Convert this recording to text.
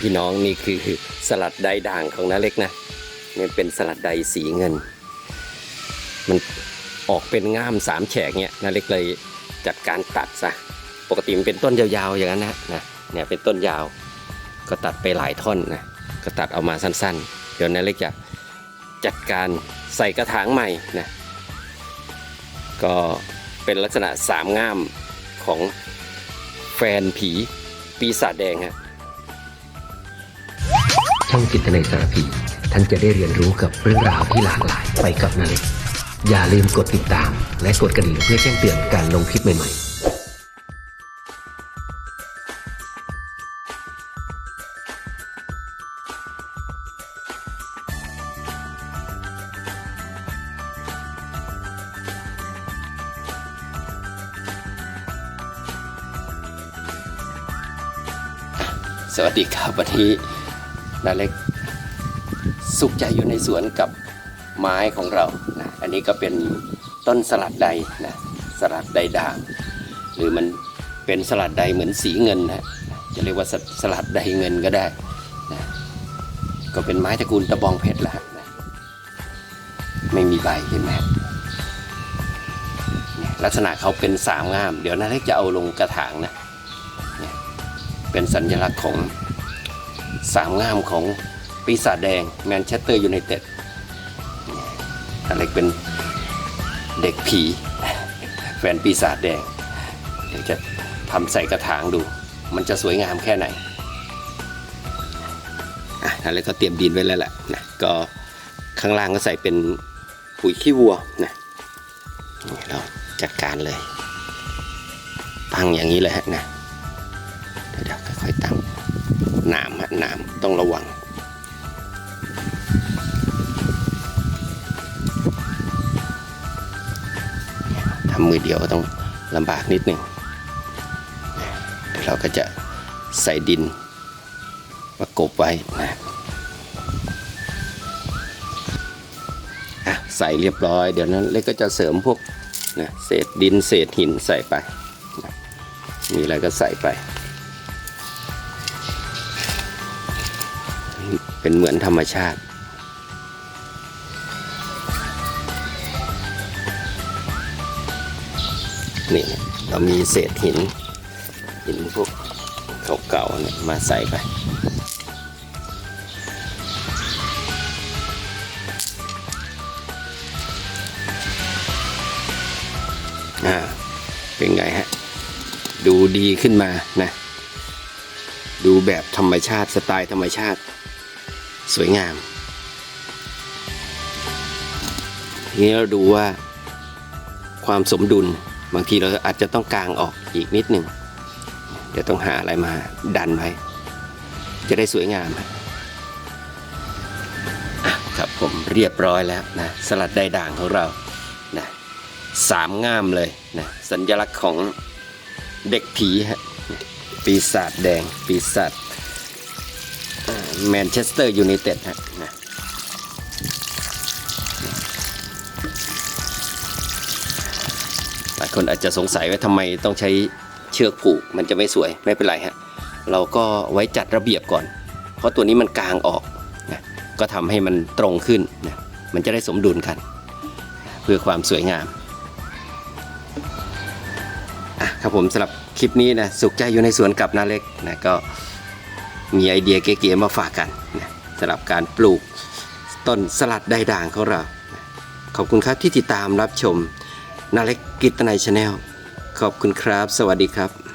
พี่น้องนี่คือสลัดใดด่างของน้าเล็กนะนี่เป็นสลัดใดสีเงิน มันออกเป็นง่ามสามแฉกเนี่ยน้าเล็กเลยจัดการตัดซะปกติมันเป็นต้นยาวๆอย่างนั้นนะนะเนี่ยเป็นต้นยาว ก็ตัดไปหลายท่อนนะก็ตัดเอามาสั้นๆ เดี๋ยวน้าเล็กจะจัดการใส่กระถางใหม่นะก็เป็นลักษณะสามง่ามของแฟนผีปีศาจแดงฮะ องจิตในสารพี ท่านจะได้เรียนรู้กับเรื่องราวที่หลากหลายไปกับนาเล็กอย่าลืมกดติดตาม และกดกระดิ่งเพื่อแจ้งเตือนการลงคลิปใหม่ๆสวัสดีครับวันนี้ นาเล็กสุขใจอยู่ในสวนกับไม้ของเรานะอันนี้ก็เป็นต้นสลัดใดนะสลัดใดด่าง หรือมันเป็นสลัดใดเหมือนสีเงินนะจะเรียกว่าสสลัดใดเงินก็ได้นะก็เป็นไม้ตระกูลตะบองเพชรแหละนะไม่มีใบเห็นไหมลักษณะเขาเป็นสามง่าม เดี๋ยวนาเล็กจะเอาลงกระถางนะเป็นสัญลักษณ์ของ สามงามของปีศาจแดงแมนเชสเตอร์ยูไนเต็ดอะไรเป็นเด็กผี แฟนปีศาจแดง เดี๋ยวจะทำใส่กระถางดู มันจะสวยงามแค่ไหนอะอะไรก็เตรียมดินไว้แล้วแหละนะก็ข้างล่างก็ใส่เป็นปุ๋ยขี้วัวนะนี่เราจัดการเลยตั้งอย่างนี้เลยฮะนะ หนามฮะหนามต้องระวัง ทำมือเดียวก็ต้องลำบากนิดหนึ่งเดี๋ยวเราก็จะใส่ดินประกบไว้นะอะใส่เรียบร้อยเดี๋ยวนั้นเล็กก็จะเสริมพวกนะเศษดินเศษหินใส่ไปนะมีอะไรก็ใส่ไป เป็นเหมือนธรรมชาตินี่เรามีเศษหิน หินพวกเก่าๆเนี่ยมาใส่ไปอ่าเป็นไงฮะ ดูดีขึ้นมานะ ดูแบบธรรมชาติสไตล์ธรรมชาติ สวยงาม ทีนี้เราดูว่าความสมดุลบางทีเราอาจจะต้องกางออกอีกนิดหนึ่งเดี๋ยวต้องหาอะไรมาดันไว้ จะได้สวยงามครับผมเรียบร้อยแล้วนะสลัดใดด่างของเรานะสามง่ามเลยนะสัญลักษณ์ของเด็กผีฮะปีศาจแดง ปีศาจ แมนเชสเตอร์ยูไนเต็ดฮะนะหลายคนอาจจะสงสัยว่าทำไมต้องใช้เชือกผูกมันจะไม่สวยไม่เป็นไรฮะเราก็ไว้จัดระเบียบก่อน เพราะตัวนี้มันกลางออกนะก็ทำให้มันตรงขึ้นนะมันจะได้สมดุลกัน เพื่อความสวยงามอะครับผมสำหรับคลิปนี้นะสุขใจอยู่ในสวนกับนาเล็กนะก็ มีไอเดียเก๋ๆมาฝากกันนะสำหรับการปลูกต้นสลัดได้ด่างของเรา ขอบคุณครับที่ติดตามรับชมนาเล็กกิตนายชาแนลขอบคุณครับ สวัสดีครับ